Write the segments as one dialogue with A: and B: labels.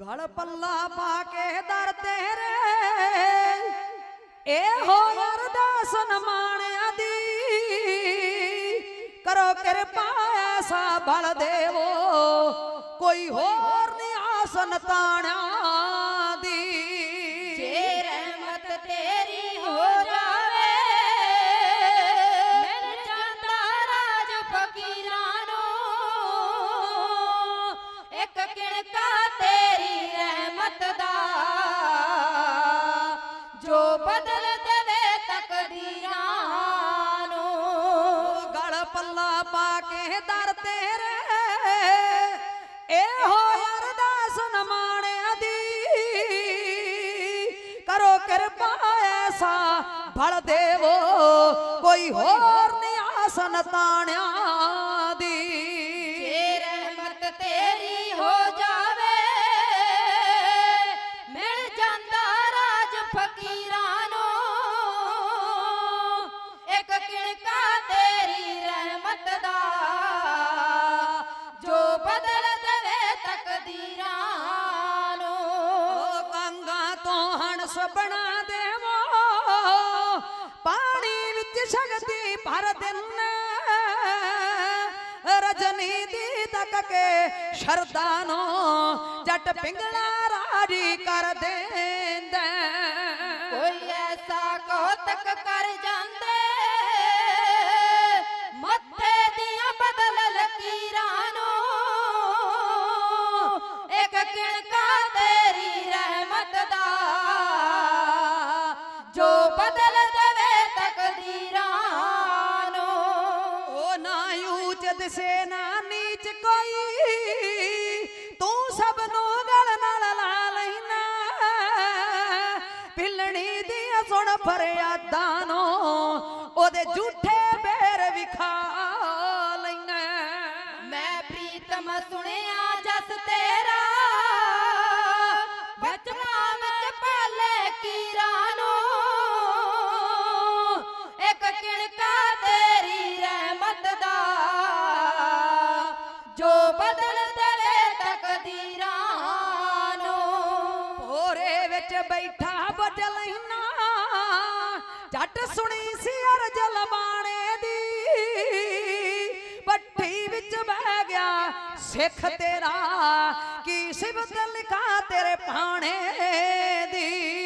A: ਗਲ ਪੱਲਾ ਪਾ ਕੇ ਦਰ ਤੇਰੇ। ਇਹੋ ਅਰਦਾਸ ਨਮਾਣਿਆ ਦੀ। ਕਰੋ ਕਿਰਪਾ ਐਸਾ ਬਲ ਦੇਵੋ। ਕੋਈ ਹੋਰ ਨਹੀਂ ਆਸਨ ਤਾਣਿਆ ਦੀ।
B: ਜੇ ਰਹਿਮਤ ਤੇਰੀ ਹੋ ਜਾਵੇ ਮਿਲ ਜਾਂਦਾ ਰਾਜ ਫਕੀਰਾਂ ਨੂੰ। ਇੱਕ ਕਿਣਕਾ ਤੇਰੀ ਰਹਿਮਤ ਦਾ। ਜੋ ਬਦਲ ਦੇਵੇ ਤਕਦੀਰਾਂ ਨੂੰ।
A: ਗਲ ਪੱਲਾ ਪਾ ਕੇ ਦਰ ਤੇਰੇ ਇਹੋ ਅਰਦਾਸ ਨਮਾਣਿਆ ਦੀ। ਕਰੋ ਕਿਰਪਾ ਐਸਾ ਬਲ ਦੇਵੋ। ਕੋਈ ਹੋਰ ਨਹੀਂ ਆਸਨ ਤਾਣਿਆ। ਤੋਂ ਹੰਸ ਬਣਾ ਦੇਵੋ ਪਾਣੀ ਵਿੱਚ ਸ਼ਕਤੀ ਭਰ ਦਿੰਨਾ ਰਜਨੀ ਦੀ ਤੱਕ ਕੇ ਸ਼ਰਦਾ ਨੂੰ ਜੱਟ ਪਿੰਗਲਾ ਰਾਜੀ ਕਰ ਦੇਂਦਾ
B: ਕੋਈ
A: ਫਰਿਆਦਾਂ ਨੂੰ ਉਹਦੇ ਝੂਠੇ ਬੇਰ ਵਿਖਾ ਲੈਣਾ
B: ਮੈਂ ਪ੍ਰੀਤਮ ਸੁਣਿਆ ਜਸ ਤੇਰਾ ਬਚਨਾ ਵਿੱਚ ਪਾਲੇ ਕੀਰਾਂ ਨੂੰ। ਇੱਕ ਕਿਣਕਾ ਤੇਰੀ ਰਹਿਮਤ ਦਾ ਜੋ ਬਦਲ ਦੇਵੇ ਤਕਦੀਰਾਂ ਨੂੰ।
A: ਵਿੱਚ ਬੈਠਾ ਜੱਟ ਸੁਣੀ ਸੀ ਅਰਜ ਲਬਾਣੇ ਦੀ। ਪੱਠੀ ਵਿੱਚ ਬਹਿ ਗਿਆ, ਸਿੱਖ ਤੇਰਾ, ਕੀ ਸਿਬਤ ਲਿਖਾ ਤੇਰੇ ਪਾਣੇ ਦੀ।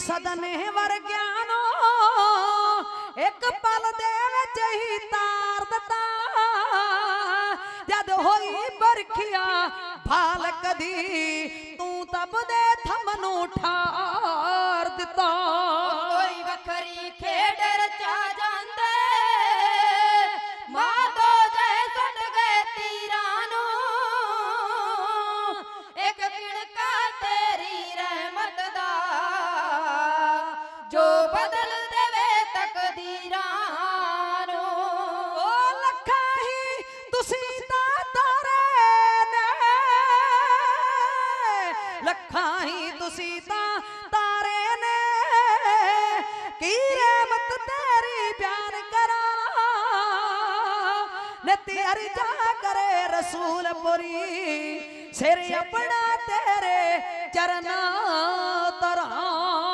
A: ਸਦਨੇ ਵਰਗਿਆਂ ਨੂੰ ਇੱਕ ਪਲ ਦੇ ਵਿੱਚ ਹੀ ਤਾਰ ਦਿੱਤਾ। ਜਦ ਹੋਈ ਬਰਖਿਆ ਭਾਲਕ ਦੀ, ਤੂੰ ਤਬ ਦੇ ਥੰਮ ਨੂੰ ਠਾਰ ਦਿੱਤਾ।
B: ਕੋਈ ਵੱਖਰੀ
A: ਤੁਸੀਂ ਤਾਂ ਤਾਰੇ ਨੇ। ਕੀ ਰਹਿਮਤ ਤੇਰੀ ਬਿਆਨ ਕਰਾਂ? ਨਤੀ ਅਰਜਾ ਕਰੇ ਰਸੂਲ ਪੁਰੀ ਸਿਰ ਆਪਣਾ ਤੇਰੇ ਚਰਨਾਂ ਤਰਾਂ